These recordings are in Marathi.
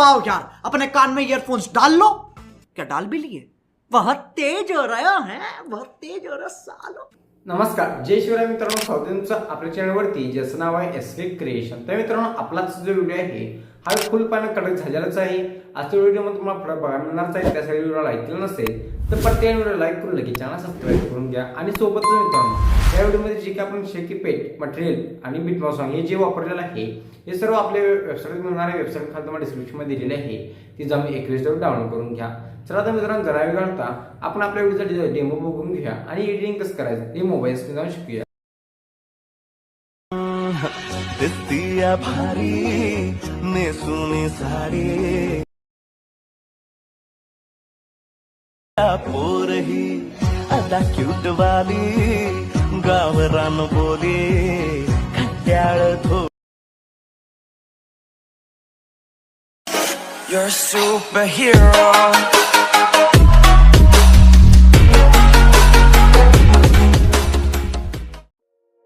आओ यार अपने कान में ईयरफोन्स डाल लो। क्या डाल भी लिए? बहुत तेज हो रहा है बहुत तेज हो रहा सालो। नमस्कार जय शिवराय मित्रांनो स्वागत आपल्या चॅनलवरती ज्याचं नाव आहे एस वी क्रिएशन तर मित्रांनो आपलाच जो व्हिडिओ आहे हा फुल पानं कडक झालेलाच आहे. आजच्या व्हिडिओमध्ये तुम्हाला फरक बघायला मिळणारच आहे. त्यासाठी व्हिडिओला ऐकलं नसेल तर पटकन व्हिडिओ लाईक करून लगेच चॅनल सबस्क्राईब करून घ्या. आणि सोबतच मित्रांनो या व्हिडिओमध्ये जे काही आपण शेकी पेट मटेरियल आणि बिटमाऊ मॉसॉंग हे जे वापरलेलं आहे हे सर्व आपल्या वेबसाईट मिळणाऱ्या वेबसाईट खाली तुम्हाला डिस्क्रिप्शनमध्ये दिलेले आहे. ती जाऊन एकवीस डाउनलोड करून घ्या. चला तर मित्रांनो जरा वेळ घालता आपण आपल्या व्हिडिओचा डेमो बघून घेऊया आणि एडिटिंग कसं करायचं ते मोबाईल स्क्रीन जाऊन शिकूया. भारी भारी नेसुनी साडी. पोरही आता क्यूट वाली गावरान बोली. खट्याळ थो You're a superhero.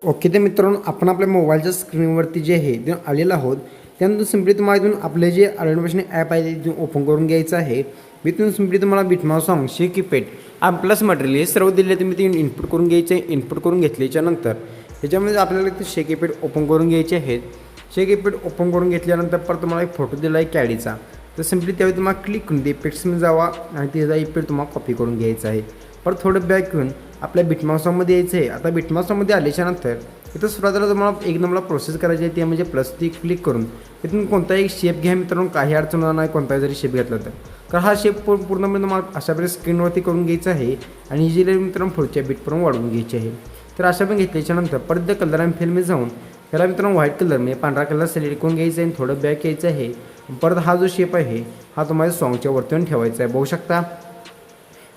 ओके तर मित्रांनो आपण आपल्या मोबाईलच्या स्क्रीनवरती जे आहे ते आलेलं आहोत त्यानंतर सिम्पली तुम्हाला इथून आपले जे अरेंजमेशन ॲप आहे ते ओपन करून घ्यायचं आहे. मी इथून सिम्पली तुम्हाला बिटमाव सॉंग शे किपेट प्लस मटेरियल हे सर्व दिले तुम्ही ते इनपुट करून घ्यायचे इनपुट करून घेतल्याच्या नंतर. ह्याच्यामध्ये आपल्याला ते शे ओपन करून घ्यायचे आहेत. शे ओपन करून घेतल्यानंतर परत तुम्हाला एक फोटो दिला आहे कॅडीचा तर सिम्पली त्यावेळी तुम्हाला क्लिक करून ते इफेक्ट्समध्ये जावा आणि त्याचा इफेक्ट तुम्हाला कॉपी करून घ्यायचा आहे. परत थोडं बॅक घेऊन आपल्या बिटमाउसामध्ये यायचं आहे. आता बिटमाउसामध्ये आल्याच्यानंतर इथं सुरुवातीला तुम्हाला एक नंबरला प्रोसेस करायची आहे ते म्हणजे प्लस ती क्लिक करून इथून कोणताही शेप घ्या मित्रांनो काही अडचण होणार नाही कोणताही जरी शेप घेतला तर. तर हा शेप पूर्णपणे तुम्हाला अशा प्रकारे स्क्रीनवरती करून घ्यायचा आहे आणि इझिली मित्रांनो पुढच्या बीटपर्यंत वाढवून घ्यायची आहे. तर अशा पण घेतल्याच्या नंतर परत कलर आणि फिल्म जाऊन त्याला मित्रांनो व्हाईट कलर म्हणजे पांढरा कलर सिलेक्ट करून घ्यायचा आहे आणि थोडं बॅक यायचं आहे. परत हा जो शेप आहे हा तुम्हाला सॉंगच्या वरती येऊन ठेवायचा आहे. बघू शकता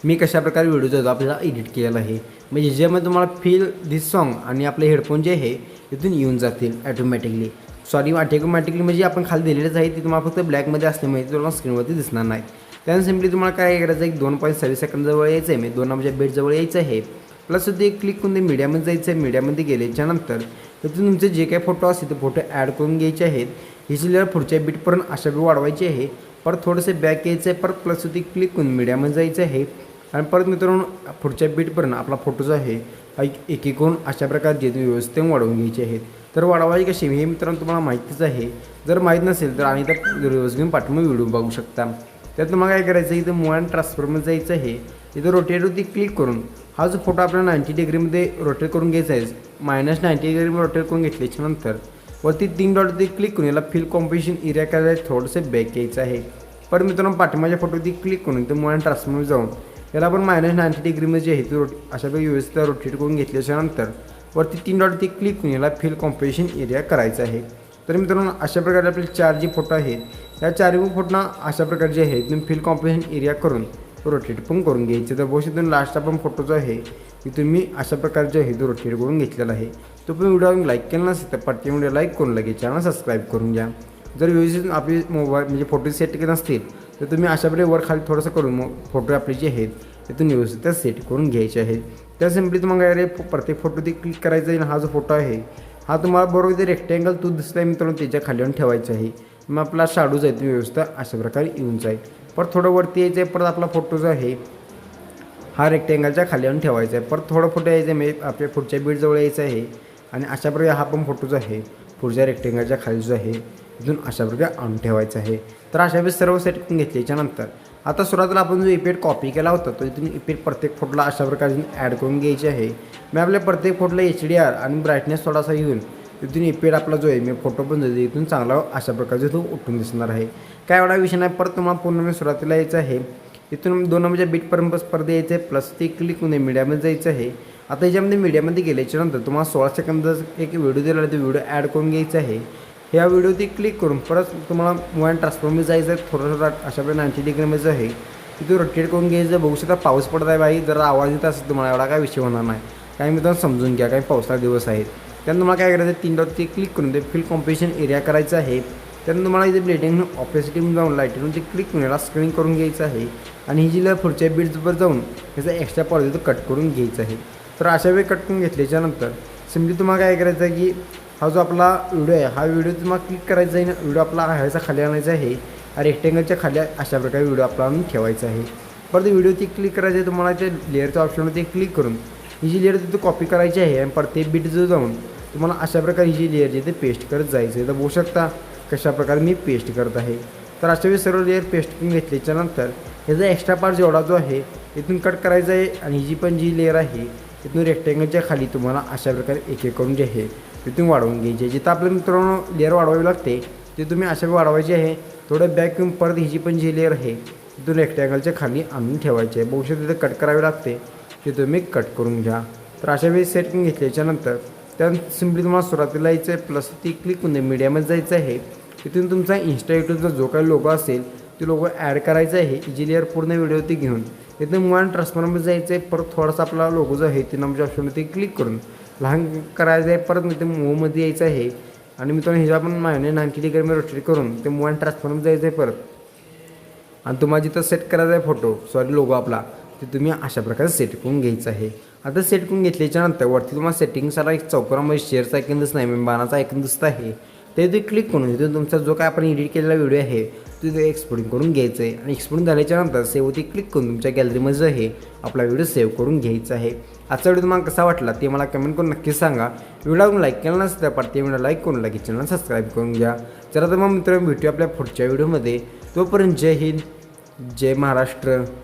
मी कशाप्रकारे व्हिडिओ जो आपल्याला एडिट केलेला आहे म्हणजे ज्यामध्ये तुम्हाला फील दिस सॉन्ग आणि आपले हेडफोन जे आहे तिथून येऊन जातील ॲटोमॅटिकली सॉरी ऑटोमॅटिकली म्हणजे आपण खाली दिलेलंच आहे ते तुम्हाला फक्त ब्लॅकमध्ये असल्यामुळे ते तुम्हाला स्क्रीनवरती दिसणार नाही. त्यानंतर सिम्पली तुम्हाला काय करायचं आहे दोन पॉईंट सव्वीस सेकंडजवळ यायचं आहे म्हणजे दोन नंबरच्या बेडजवळ यायचं आहे. प्लस ते क्लिक करून ते मीडियामध्ये जायचं आहे मीडियामध्ये गेल्याच्यानंतर तिथून तुमचे जे काही फोटो असतील ते फोटो ॲड करून घ्यायचे आहेत. ही पुढच्या बीटपर्यंत अशा बी वाढवायची आहे. परत थोडंसं बॅक यायचं आहे परत प्लस ते क्लिक करून मीडियामध्ये जायचं आहे. आणि परत मित्रांनो पुढच्या बीटपर्यंत आपला फोटो जो आहे एकीकडून अशा प्रकारे जे व्यवस्थित वाढवून घ्यायचे आहेत. तर वाढवायची कशी हे मित्रांनो तुम्हाला माहितीच आहे. जर माहीत नसेल तर आणि त्या रिव्ह्यूज घेऊन पाठवून व्हिडिओ बघू शकता. त्यात तुम्हाला काय करायचं आहे? इथं मोबाईल ट्रान्सफरमध्ये जायचं आहे. इथं रोटेटवरती क्लिक करून हा जो फोटो आपल्याला नाईंटी डिग्रीमध्ये रोटेट करून घ्यायचा आहे मायनस नाईंटी डिग्रीमध्ये रोटेट करून घेतल्याच्या नंतर वरती तीन डॉटवरती क्लिक करून याला फिल कॉम्पिटिशन एरिया करायला थोडंसं बॅक यायचं आहे. पण मित्रांनो पाठीमाच्या फोटोवरती क्लिक करून इथं मुळान ट्रान्सफॉर्मर जाऊन याला आपण मायनस नाईन्टी डिग्रीमध्ये जे आहे ते रोट अशा प्रकारे व्यवस्थित रोटेट करून घेतल्याच्यानंतर वरती तीन डॉट ते क्लिक करून याला फिल कॉम्पिटिशन एरिया करायचा आहे. तर मित्रांनो अशा प्रकारे आपले चार जे फोटो आहेत या चारही फोटोना अशा प्रकारे जे आहे तुम्ही फिल कॉम्पिटिशन एरिया करून रोटेट पण करून घ्यायचे. तर भविष्यातून लास्ट आपण फोटो जो आहे की तुम्ही अशा प्रकारे जो आहे तो रोटेट करून घेतलेला आहे. तो पण व्हिडिओ लाईक केला नसेल तर पटके व्हिडिओ लाईक करून लगेच चॅनल सबस्क्राईब करून घ्या. जर व्यवस्थित आपली मोबाईल म्हणजे फोटो सेट केले नसतील तर तुम्ही अशा प्रकारे वर खाली थोडंसं करून मग फोटो आपले जे आहेत तिथून व्यवस्थित त्या सेट करून घ्यायचे आहेत. त्या सिम्पली तुम्हाला काय रे प्रत्येक फोटो ते क्लिक करायचा आहे हा जो फोटो आहे हा तुम्हाला बरोबर ते रेक्टँगल तू दिसला आहे मित्रांनो त्याच्याखाली येऊन ठेवायचा आहे. मग आपला शाडूच आहे तुम्ही व्यवस्था अशा प्रकारे येऊन जाईल. परत थोडं वरती यायचं आहे परत आपला फोटो जो आहे हा रेक्टँगलच्या खाली येऊन ठेवायचा आहे. परत थोडं फोटो यायचं आहे म्हणजे आपल्या पुढच्या बीडजवळ यायचं आहे. आणि अशा प्रकारे हा पण फोटो जो आहे पुढच्या रेक्टँगलच्या खाली जो आहे इथून अशा प्रकारे आणून ठेवायचं आहे. तर अशा वेळेस सर्व सेट करून आता सुरुवातीला आपण जो इफेक्ट कॉपी केला होता तो इथून इफेक्ट प्रत्येक फोटोला अशा प्रकारे ॲड करून घ्यायचे आहे. मी आपल्या प्रत्येक फोटोला एच डी आर आणि ब्राईटनेस थोडासा घेऊन इथून इफेक्ट आपला जो आहे मी फोटो पण जो इथून चांगला अशा प्रकारचे तो उठून दिसणार आहे. काय एवढा विषय नाही परत तुम्हाला पूर्ण मी सुरुवातीला यायचं आहे. इथून दोन नंबरच्या बीटपर्यंत स्पर्धा यायचं आहे प्लस ते क्लिक होऊन मीडियामध्ये जायचं आहे. आता याच्यामध्ये मीडियामध्ये गेल्याच्यानंतर तुम्हाला सोळा सेकंदाचा एक व्हिडिओ दिला तो व्हिडिओ ॲड करून घ्यायचा आहे. ह्या व्हिडिओ क्लिक करून परत तुम्हाला मोबाईल ट्रान्सफॉर्मर जायचं आहे थोडं थोडं अशा प्रकारे नाईन्टी डिग्रीमध्ये जो आहे. तिथे रोटेट करून घ्यायचं बघू शकता पाऊस पडत आहे बाई. जर आवाज येत असेल तुम्हाला एवढा काय विषय होणार नाही. काही मित्रांनो समजून घ्या काही पावसाळा दिवस आहेत त्यानंतर तुम्हाला काय करायचं तीन डॉट ते क्लिक करून ते फिल कॉम्पिटिशन एरिया करायचं आहे. त्यानंतर तुम्हाला इथे ब्लेटिंग ऑपरेसिटीमध्ये जाऊन लाईटिंग ते क्लिक करून याला स्क्रीन करून घ्यायचं आहे. आणि ही जी पुढच्या बीड्सवर जाऊन त्याचा एक्स्ट्रा पॉलिसी तो कट करून घ्यायचा आहे. तर अशा वेळी कट करून घेतल्याच्यानंतर सिम्पली तुम्हाला काय करायचं आहे की हा जो आपला व्हिडिओ आहे हा व्हिडिओ तुम्हाला क्लिक करायचा आहे ना व्हिडिओ आपला ह्याचा खाली आणायचा आहे रेक्टेंगलच्या खाली अशा प्रकारे व्हिडिओ आपला आणून ठेवायचा आहे. परत व्हिडिओची क्लिक करायचं आहे तुम्हाला त्या लेअरच्या ऑप्शनवरती क्लिक करून ही जी लेअर तिथे कॉपी करायची आहे आणि प्रत्येक बीट जो जाऊन तुम्हाला अशा प्रकारे ही जी लेअर जी ते पेस्ट करत जायचं आहे. तर बघू शकता कशा प्रकारे मी पेस्ट करत आहे. तर अशा वेळी सर्व लेअर पेस्ट करून घेतल्याच्यानंतर ह्याचा एक्स्ट्रा पार्ट जेवढा जो आहे इथून कट करायचा आहे आणि ही जी पण जी लेअर आहे तिथून रेक्टेंगलच्या खाली तुम्हाला अशा प्रकारे एक एक करून जे आहे. तिथून वाढवून घ्यायची. जिथं आपल्या मित्रांनो लेअर वाढवावी लागते ते तुम्ही अशा वाढवायची आहे. थोडं बॅक येऊन परत ही जी पण जी लेअर आहे तिथून रेक्टँगलच्या खाली आणून ठेवायची. आहे बहुशा तिथे कट करावे लागते ते तुम्ही कट करून घ्या. तर अशा वेळी सेटिंग घेतल्याच्यानंतर त्या सिम्पली तुम्हाला सुरुवातीला यायचं आहे प्लस ती क्लिक होऊन मीडियामध्ये जायचं आहे. तिथून तुमचा इन्स्टा युट्यूबचा जो काही लोगो असेल ते लोगो ॲड करायचा आहे. जी लेअर पूर्ण व्हिडिओ घेऊन. तिथून मुळात ट्रान्सफॉर्ममध्ये जायचं आहे परत थोडासा आपला लोगो जो आहे ते नंबरच्या ऑप्शनवरती क्लिक करून. लहान करायचं आहे परत मी ते मूवमध्ये यायचं आहे. आणि मित्रांनो ह्याच्या पण मायने नानकी डिग्री मी रोटेट करून ते मोबाईल ट्रान्सफॉर्म जायचं आहे परत. आणि तुम्हाला जिथं सेट करायचा आहे फोटो सॉरी लोगो आपला ते तुम्ही अशा प्रकारे सेट करून घ्यायचं आहे. आता सेट करून घेतल्याच्यानंतर वरती तुम्हाला सेटिंगसाला एक चौकरामध्ये शेअरचा ऐकून दिसत नाही म्हणजे मेंबानाचा ऐकून दिसत आहे. ते तुम्ही क्लिक करून तिथून तुमचा जो काय आपण एडिट केलेला व्हिडिओ आहे तो तिथे एक्सपोर्टिंग करून घ्यायचं आहे. आणि एक्सपोर्टिंग झाल्याच्यानंतर सेवती क्लिक करून तुमच्या गॅलरीमध्ये आहे आपला व्हिडिओ सेव्ह करून घ्यायचा आहे. आजचा व्हिडिओ तुम्हाला कसा वाटला ते मला कमेंट करून नक्की सांगा. व्हिडिओ लाईक केला नसेल तर पार्टी व्हिडिओ लाईक करून लगेच चॅनल सबस्क्राईब करून घ्या. जरा तर मग मित्र भेटूया आपल्या पुढच्या व्हिडिओमध्ये तोपर्यंत जय हिंद जय महाराष्ट्र.